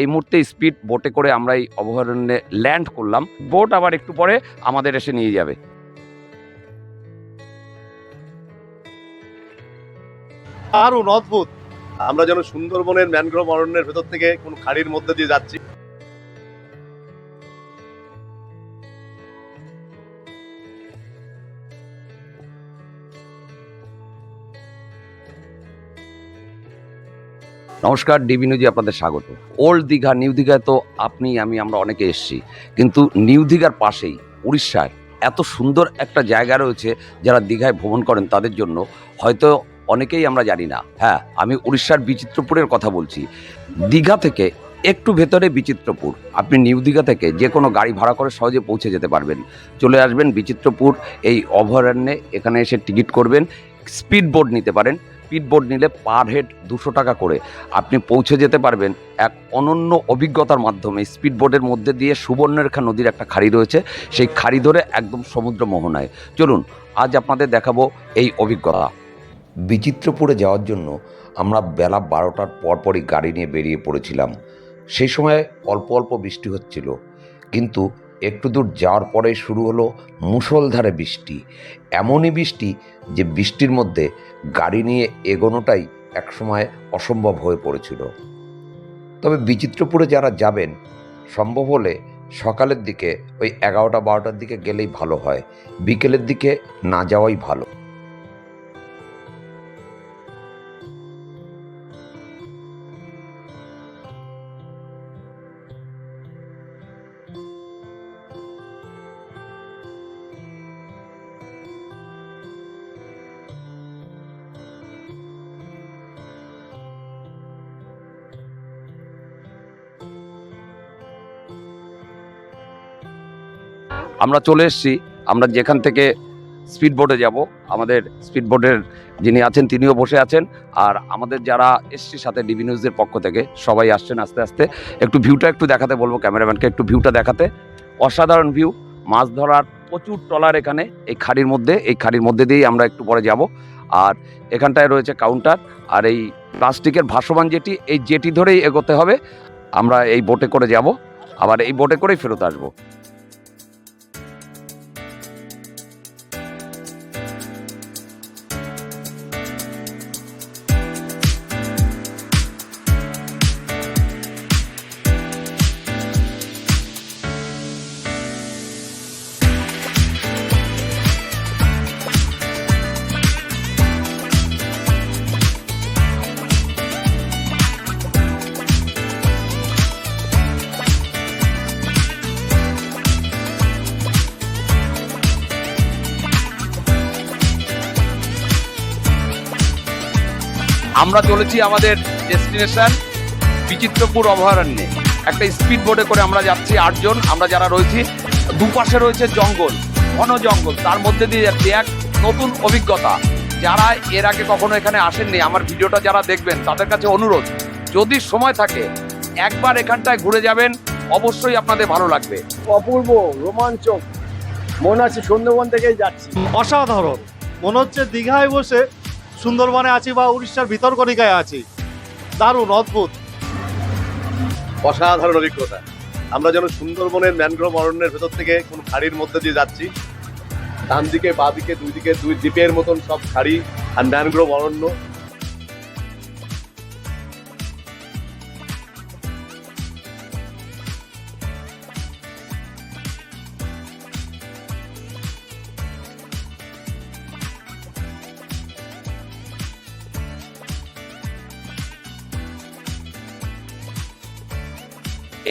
এই মুহূর্তে স্পিড বোটে করে আমরা এই অভয়ারণ্যে ল্যান্ড করলাম। বোট আবার একটু পরে আমাদের এসে নিয়ে যাবে। দারুণ অদ্ভুত। আমরা যেন সুন্দরবনের ম্যানগ্রোভ অরণ্যের ভেতর থেকে কোন খাড়ির মধ্যে দিয়ে যাচ্ছি। নমস্কার ডিবি নিউজে আপনাদের স্বাগত। ওল্ড দীঘা নিউ দীঘায় তো আপনি, আমি, আমরা অনেকে এসেছি। কিন্তু নিউ দীঘার পাশেই উড়িষ্যার এত সুন্দর একটা জায়গা রয়েছে যারা দীঘায় ভ্রমণ করেন তাদের জন্য। হয়তো অনেকেই আমরা জানি না। হ্যাঁ আমি উড়িষ্যার বিচিত্রপুরের কথা বলছি। দীঘা থেকে একটু ভেতরে বিচিত্রপুর। আপনি নিউ দীঘা থেকে যে কোনো গাড়ি ভাড়া করে সহজে পৌঁছে যেতে পারবেন। চলে আসবেন বিচিত্রপুর, এই অভয়ারণ্যে। এখানে এসে টিকিট করবেন। স্পিড বোট নিতে পারেন। স্পিড বোট নিলে পার হেড দুশো টাকা করে। আপনি পৌঁছে যেতে পারবেন এক অনন্য অভিজ্ঞতার মাধ্যমে। স্পিড বোটের মধ্যে দিয়ে সুবর্ণরেখা নদীর একটা খাড়ি রয়েছে। সেই খাড়ি ধরে একদম সমুদ্র মোহনায়। চলুন, আজ আপনাদের দেখাবো এই অভিজ্ঞতা। বিচিত্রপুরে যাওয়ার জন্য আমরা বেলা বারোটার পরপরই গাড়ি নিয়ে বেরিয়ে পড়েছিলাম। সেই সময় অল্প অল্প বৃষ্টি হচ্ছিল। কিন্তু একটু দূর যাওয়ার পরে শুরু হলো মুষলধারে বৃষ্টি। এমনই বৃষ্টি যে বৃষ্টির মধ্যে গাড়ি নিয়ে এগোনোটাই একসময় অসম্ভব হয়ে পড়েছিল। তবে বিচিত্রপুরে যারা যাবেন, সম্ভব হলে সকালের দিকে ওই এগারোটা বারোটার দিকে গেলেই ভালো হয়। বিকেলের দিকে না যাওয়াই ভালো। আমরা চলে এসেছি। আমরা যেখান থেকে স্পিড বোটে যাব, আমাদের স্পিড বোটের যিনি আছেন তিনিও বসে আছেন। আর আমাদের যারা এসছি সাথে ডিবি নিউজের পক্ষ থেকে, সবাই আসছেন আস্তে আস্তে। একটু ভিউটা একটু দেখাতে বলব ক্যামেরাম্যানকে একটু ভিউটা দেখাতে। অসাধারণ ভিউ মাছ ধরার প্রচুর ট্রলার এখানে, এই খাড়ির মধ্যে, এই খাড়ির মধ্যে দিয়েই আমরা একটু পরে যাব। আর এখানটায় রয়েছে কাউন্টার আর এই প্লাস্টিকের ভাসমান জেটি এই জেটি ধরেই এগোতে হবে, আমরা এই বোটে করে যাব। আবার এই বোটে করেই ফেরত আসব। আমরা চলেছি আমাদের ডেস্টিনেশন বিচিত্রপুর অভয়ারণ্যে। একটা স্পিড বোটে করে আমরা যাচ্ছি আটজন আমরা যারা রয়েছি দুপাশে রয়েছে জঙ্গল ঘন জঙ্গল। তার মধ্যে দিয়ে যাচ্ছি এক নতুন অভিজ্ঞতা। যারা এর আগে কখনো এখানে আসেননি আমার ভিডিওটা যারা দেখবেন তাদের কাছে অনুরোধ যদি সময় থাকে একবার এখানটায় ঘুরে যাবেন অবশ্যই আপনাদের ভালো লাগবে। অপূর্ব রোমাঞ্চক। মনে আছে সুন্দরবন থেকেই যাচ্ছি। অসাধারণ। মনে হচ্ছে দীঘায় বসে সুন্দরবনে আছি বা উড়িষ্যার ভিতরকণিকায় আছি। দারুণ, অদ্ভুত। অসাধারণ অভিজ্ঞতা। আমরা যেন সুন্দরবনের ম্যানগ্রোভ অরণ্যের ভেতর থেকে কোন খাড়ির মধ্যে দিয়ে যাচ্ছি। ডান দিকে, বা দিকে, দুই দিকে, দুই দ্বীপের মতন সব খাড়ি আর ম্যানগ্রোভ অরণ্য।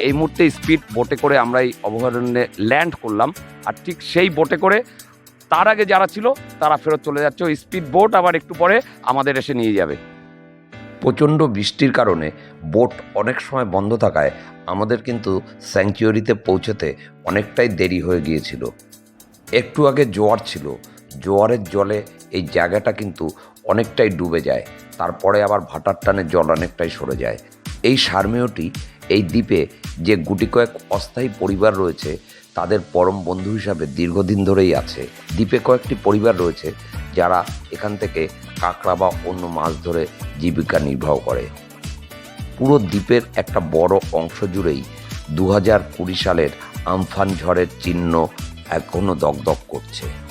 এই মুহূর্তে স্পিড বোটে করে আমরা এই অভয়ারণ্যে ল্যান্ড করলাম। আর ঠিক সেই বোটে করে তার আগে যারা ছিল, তারা ফেরত চলে যাচ্ছে। ওই স্পিড বোট আবার একটু পরে আমাদের এসে নিয়ে যাবে। প্রচণ্ড বৃষ্টির কারণে বোট অনেক সময় বন্ধ থাকায় আমাদের কিন্তু স্যাংচুয়ারিতে পৌঁছতে অনেকটাই দেরি হয়ে গিয়েছিল। একটু আগে জোয়ার ছিল। জোয়ারের জলে এই জায়গাটা কিন্তু অনেকটাই ডুবে যায়। তারপরে আবার ভাটার টানে জল অনেকটাই সরে যায়। এই সার্মেয়টি এই দ্বীপে যে গুটি কয়েক অস্থায়ী পরিবার রয়েছে, তাদের পরম বন্ধু হিসাবে দীর্ঘদিন ধরেই আছে। দ্বীপে কয়েকটি পরিবার রয়েছে, যারা এখান থেকে কাঁকড়া বা অন্য মাছ ধরে জীবিকা নির্বাহ করে। পুরো দ্বীপের একটা বড় অংশ জুড়েই দু হাজার কুড়ি সালের আমফান ঝড়ের চিহ্ন এখনও দগদগ করছে।